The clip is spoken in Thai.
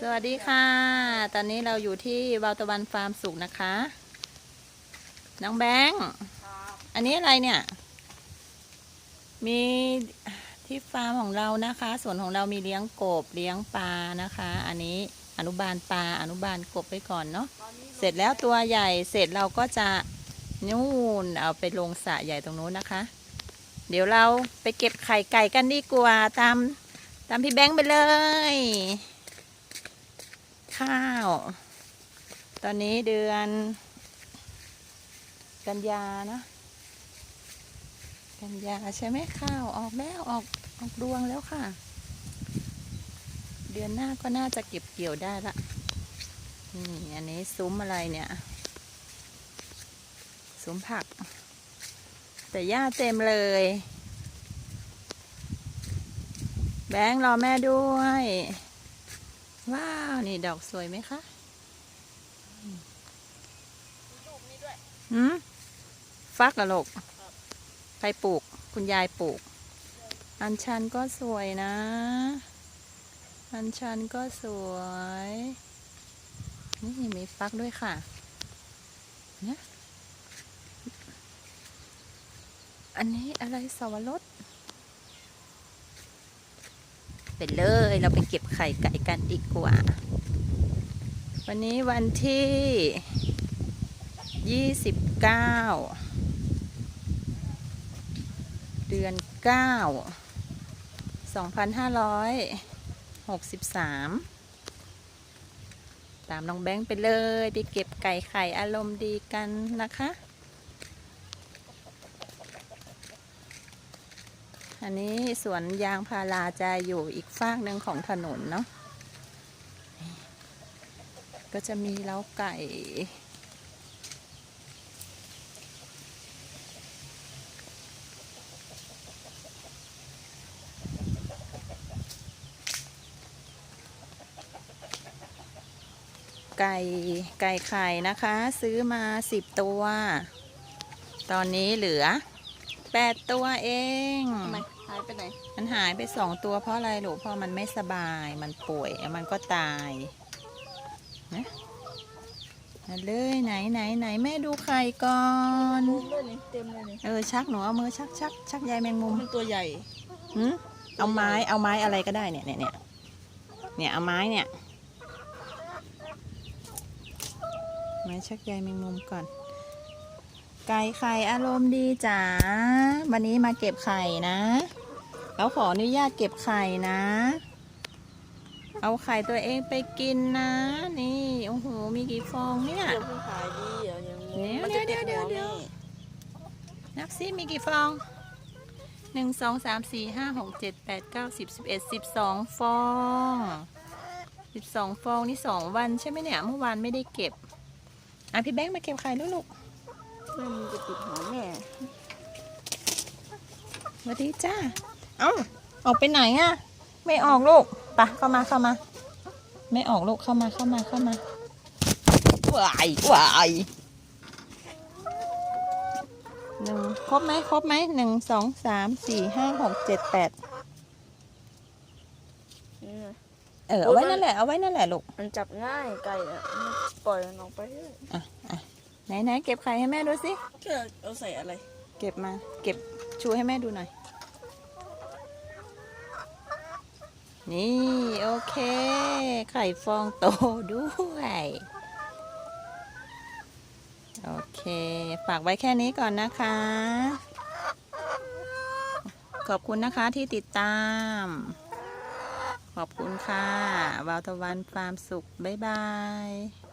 สวัสดีค่ะ ตอนนี้เราอยู่ที่วาวตะวันฟาร์มสุขนะคะ น้องแบงค์อันนี้อะไรเนี่ย มีที่ฟาร์มของเรานะคะ ส่วนของเรามีเลี้ยงกบเลี้ยงปลานะคะ อันนี้อนุบาลปลาอนุบาลกบไปก่อนเนาะ เสร็จแล้วตัวใหญ่เสร็จเราก็จะนู่นเอาไปลงสระใหญ่ตรงนู้นนะคะ เดี๋ยวเราไปเก็บไข่ไก่กันดีกว่าตามตามพี่แบงค์ไปเลย ข้าว ตอนนี้เดือนกันยานะ กันยาใช่ไหมข้าวออกแล้วออกออกรวงแล้วค่ะ เดือนหน้าก็น่าจะเก็บเกี่ยวได้ละนี่อันนี้ซุ้มอะไรเนี่ย ซุ้มผัก แต่หญ้าเต็มเลย แบงค์รอแม่ด้วย ว้าว นี่ดอกสวยไหมคะหืมฟักกะลูกใครปลูก คุณยายปลูก อัญชันก็สวยนะ อัญชันก็สวย นี่มีฟักด้วยค่ะนะอันนี้อะไรสวรสไป เลย เราไปเก็บไข่ไก่กันดีกว่า วันนี้วันที่ยี่สิบเก้าเดือนเก้าสองพันห้าร้อยหกสิบสามตามน้องแบงค์ไปเลย ไปเก็บไก่ไข่อารมณ์ดีกันนะคะ อันนี้สวนยางพาราจะอยู่อีกฝากหนึ่งของถนนเนาะก็จะมีเล้าไก่ ไก่ไก่ไข่นะคะ ซื้อมาสิบตัว ตอนนี้เหลือแปดตัวเอง ไมหายไปไหน มันหายไปสองตัวเพราะอะไรลูกเพราะมันไม่สบาย มันป่วยแล้วมันก็ตายนะมาเลยไหนไหนไหนแม่ดูไข่ก่อนมุมด้วยนี่เต็มเลยนี่เออชักหนูเอามือชักชักชักใยแมงมุมมันตัวใหญ่หืมเอาไม้เอาไม้อะไรก็ได้เนี่ยเนี่ยเนี่ยเนี่ยเอาไม้เนี่ยไม้ชักใยแมงมุมก่อน ไก่ไข่อารมณ์ดีจ๋าวันนี้มาเก็บไข่นะ แล้วขออนุญาตเก็บไข่นะ เอาไข่ตัวเองไปกินนะ นี่ โอ้โห มีกี่ฟองเนี่ยเดี๋ยวเพิ่งขายดีเดี๋ยวยังงงเดี๋ยวมันจะติดเดี๋หัยววเดี๋แม่ยวนับซิมีกี่ฟองหนึ่งสองสามสี่ห้าหกเจ็ดแปดเก้าสิบสิบเอ็ดสิบสองฟองสิบสองฟองนี่สองวันใช่ไหมเนี่ย เมื่อวานไม่ได้เก็บ อะพี่แบงค์มาเก็บไข่ด้วยลูกแม่มันจะติดหัวแม่สวัสดีจ้าเอ้าออกไปไหนอะไม่ออกลูกไปะเข้ามาเข้ามา ไม่ออกลูกเข้ามาเข้ามาเข้ามาว้ายว้ายหนึ่งครบไหมครบไหมหนึ่งสองสามสี่ห้าหกเจ็ดแปดนี่ไงเออเอาไว้นั่นแหละเอาไว้นั่นแหละลูกมันจับง่ายไก่อะมันปล่อยมันออกไปเลยไหนไหนเก็บไข่ให้แม่ดูสิเธอเอาใส่อะไร เก็บมา เก็บชูให้แม่ดูหน่อย นี่ โอเค ไข่ฟองโตด้วย โอเค ฝากไว้แค่นี้ก่อนนะคะ ขอบคุณนะคะที่ติดตาม ขอบคุณค่ะวาวตะวันฟาร์มสุข บ๊ายบาย